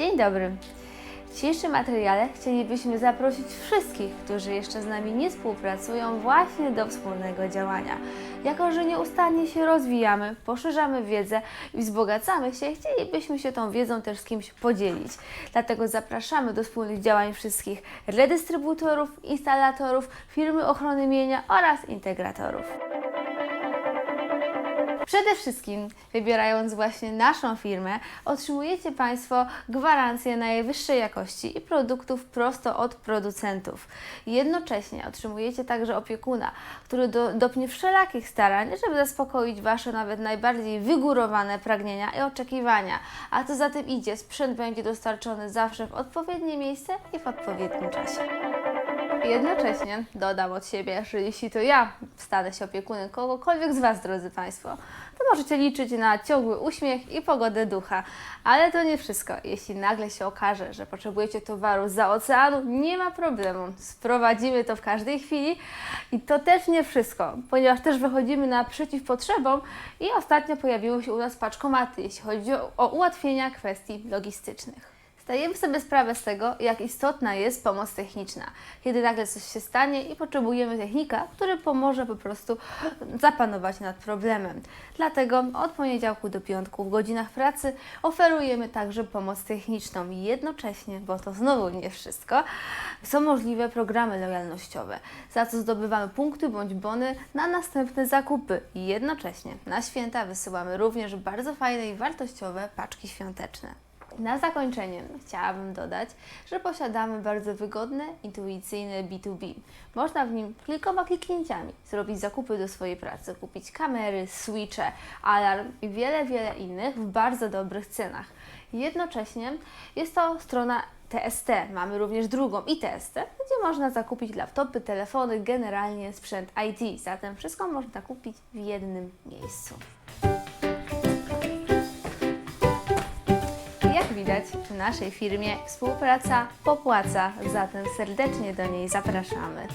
Dzień dobry. W dzisiejszym materiale chcielibyśmy zaprosić wszystkich, którzy jeszcze z nami nie współpracują, właśnie do wspólnego działania. Jako, że nieustannie się rozwijamy, poszerzamy wiedzę i wzbogacamy się, chcielibyśmy się tą wiedzą też z kimś podzielić. Dlatego zapraszamy do wspólnych działań wszystkich redystrybutorów, instalatorów, firmy ochrony mienia oraz integratorów. Przede wszystkim, wybierając właśnie naszą firmę, otrzymujecie Państwo gwarancję najwyższej jakości i produktów prosto od producentów. Jednocześnie otrzymujecie także opiekuna, który do, dopnie wszelakich starań, żeby zaspokoić Wasze nawet najbardziej wygórowane pragnienia i oczekiwania. A co za tym idzie, sprzęt będzie dostarczony zawsze w odpowiednie miejsce i w odpowiednim czasie. Jednocześnie dodam od siebie, że jeśli to ja stanę się opiekunem kogokolwiek z Was, drodzy Państwo, to możecie liczyć na ciągły uśmiech i pogodę ducha. Ale to nie wszystko. Jeśli nagle się okaże, że potrzebujecie towaru za oceanu, nie ma problemu. Sprowadzimy to w każdej chwili i to też nie wszystko, ponieważ też wychodzimy naprzeciw potrzebom i ostatnio pojawiły się u nas paczkomaty, jeśli chodzi o, ułatwienia kwestii logistycznych. Zdajemy sobie sprawę z tego, jak istotna jest pomoc techniczna. Kiedy nagle coś się stanie i potrzebujemy technika, który pomoże po prostu zapanować nad problemem. Dlatego od poniedziałku do piątku w godzinach pracy oferujemy także pomoc techniczną. Jednocześnie, bo to znowu nie wszystko, są możliwe programy lojalnościowe, za co zdobywamy punkty bądź bony na następne zakupy. I jednocześnie na święta wysyłamy również bardzo fajne i wartościowe paczki świąteczne. Na zakończenie chciałabym dodać, że posiadamy bardzo wygodne, intuicyjne B2B. Można w nim kilkoma kliknięciami zrobić zakupy do swojej pracy, kupić kamery, switche, alarm i wiele, wiele innych w bardzo dobrych cenach. Jednocześnie jest to strona TST. Mamy również drugą i TST, gdzie można zakupić laptopy, telefony, generalnie sprzęt IT. Zatem wszystko można kupić w jednym miejscu. Widać, w naszej firmie współpraca popłaca, zatem serdecznie do niej zapraszamy.